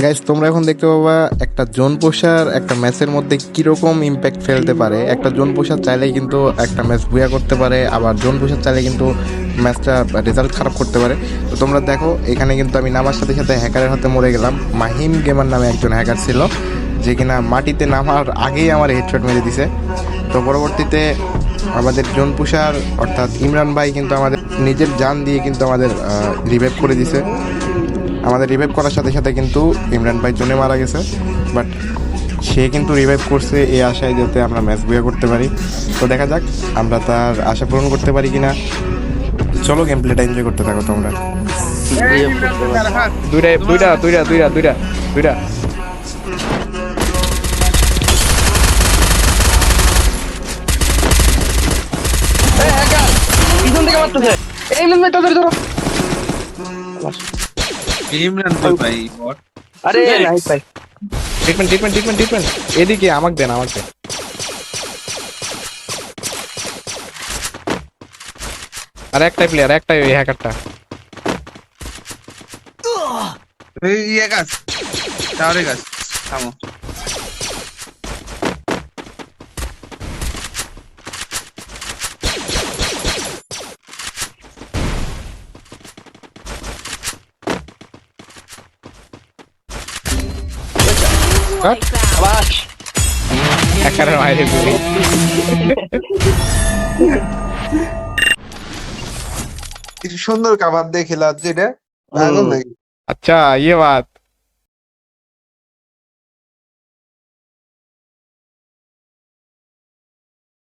Guys তোমরা এখন দেখতে পাবা একটা জোন পোষার একটা ম্যাচের মধ্যে কীরকম ইম্প্যাক্ট ফেলতে পারে। একটা জোন পোষার চাইলেই কিন্তু একটা ম্যাচ বুয়া করতে পারে, আবার জোন পোষার চাইলে কিন্তু ম্যাচটা রেজাল্ট খারাপ করতে পারে। তো তোমরা দেখো, এখানে কিন্তু আমি নামার সাথে সাথে হ্যাকারের হাতে মরে গেলাম। মাহিম গেমার নামে একজন হ্যাকার ছিল, যে কিনা মাটিতে নামার আগেই আমার হেডশট মেরে দিছে। তো পরবর্তীতে আমাদের জোন পুষার, অর্থাৎ ইমরান ভাই কিন্তু আমাদের নিজের জান দিয়ে কিন্তু আমাদের রিভাইভ করে দিছে। আমাদের রিভাইভ করার সাথে সাথে কিন্তু ইমরান ভাই জোনে মারা গেছে বাট সে কিন্তু রিভাইভ করছে এই আশায় যাতে আমরা ম্যাচ বুয়া করতে পারি তো দেখা যাক আমরা তার আশা পূরণ করতে পারি কিনা চলো গেম প্লেটা এনজয় করতে থাকো তোমরা দুইটা দুইটা দুইটা দুইটা দুইটা দুইটা এই ধরে ধরো ইমরান ভাই ভাই বট আরে নাইস ভাই ট্রিটমেন্ট ট্রিটমেন্ট ট্রিটমেন্ট ট্রিটমেন্ট এদিকে আমাকে দেন আমাকে দেন আর একটাই প্লেয়ার একটাই ওই হ্যাকারটা এই ইয়ে গাছ টাওয়ারে গাছ থামো What? Flash! কিছু সুন্দর কাবার দেখে লাগছে এটা? আচ্ছা ইয়ে বাদ।